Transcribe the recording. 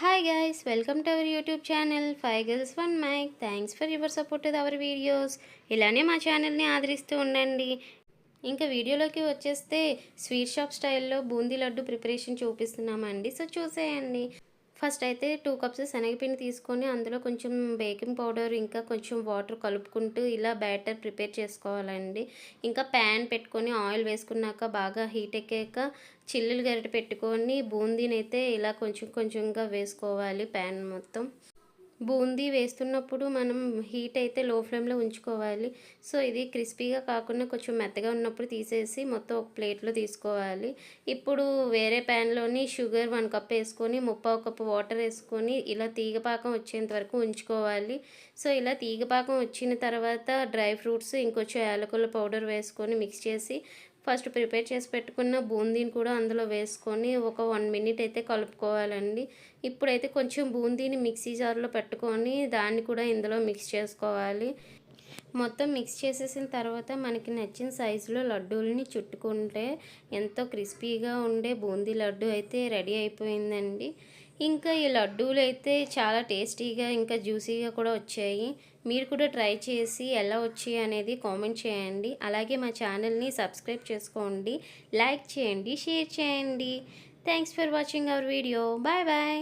Hi guys welcome to our YouTube channel five girls one mic thanks for your support to our videos ఇలానే మా ఛానల్ని ఆదరిస్తూ ఉండండి. ఇంకా వీడియోలోకి వచ్చేస్తే స్వీట్ షాప్ స్టైల్లో బూందీ లడ్డు ప్రిపరేషన్ చూపిస్తున్నామండి. సో చూసేయండి. ఫస్ట్ అయితే టూ కప్స్ శనగపిండి తీసుకొని అందులో కొంచెం బేకింగ్ పౌడర్ ఇంకా కొంచెం వాటర్ కలుపుకుంటూ ఇలా బ్యాటర్ ప్రిపేర్ చేసుకోవాలండి. ఇంకా ప్యాన్ పెట్టుకొని ఆయిల్ వేసుకున్నాక బాగా హీట్ ఎక్కాక చిల్లులు గరిటె పెట్టుకొని బూందీని అయితే ఇలా కొంచెం కొంచెంగా వేసుకోవాలి ప్యాన్ మొత్తం. బూందీ వేస్తున్నప్పుడు మనం హీట్ అయితే లో ఫ్లేమ్లో ఉంచుకోవాలి. సో ఇది క్రిస్పీగా కాకుండా కొంచెం మెత్తగా ఉన్నప్పుడు తీసేసి మొత్తం ఒక ప్లేట్లో తీసుకోవాలి. ఇప్పుడు వేరే ప్యాన్లోని షుగర్ వన్ కప్ వేసుకొని ముప్పావు కప్పు వాటర్ వేసుకొని ఇలా తీగపాకం వచ్చేంత వరకు ఉంచుకోవాలి. సో ఇలా తీగపాకం వచ్చిన తర్వాత డ్రై ఫ్రూట్స్ ఇంకొంచెం యాలకుల పౌడర్ వేసుకొని మిక్స్ చేసి ఫస్ట్ ప్రిపేర్ చేసి పెట్టుకున్న బూందీని కూడా అందులో వేసుకొని ఒక వన్ మినిట్ అయితే కలుపుకోవాలండి. ఇప్పుడైతే కొంచెం బూందీని మిక్సీ జార్లో పెట్టుకొని దాన్ని కూడా ఇందులో మిక్స్ చేసుకోవాలి. మొత్తం మిక్స్ చేసేసిన తర్వాత మనకి నచ్చిన సైజులో లడ్డూలని చుట్టుకుంటే ఎంతో క్రిస్పీగా ఉండే బూందీ లడ్డు అయితే రెడీ అయిపోయిందండి. ఇంకా ఈ లడ్డూలు అయితే చాలా టేస్టీగా ఇంకా జ్యూసీగా కూడా వచ్చాయి. మీరు కూడా ట్రై చేసి ఎలా వచ్చాయి అనేది కామెంట్ చేయండి. అలాగే మా ఛానల్ని సబ్స్క్రైబ్ చేసుకోండి లైక్ చేయండి షేర్ చేయండి. Thanks for watching our video. Bye bye.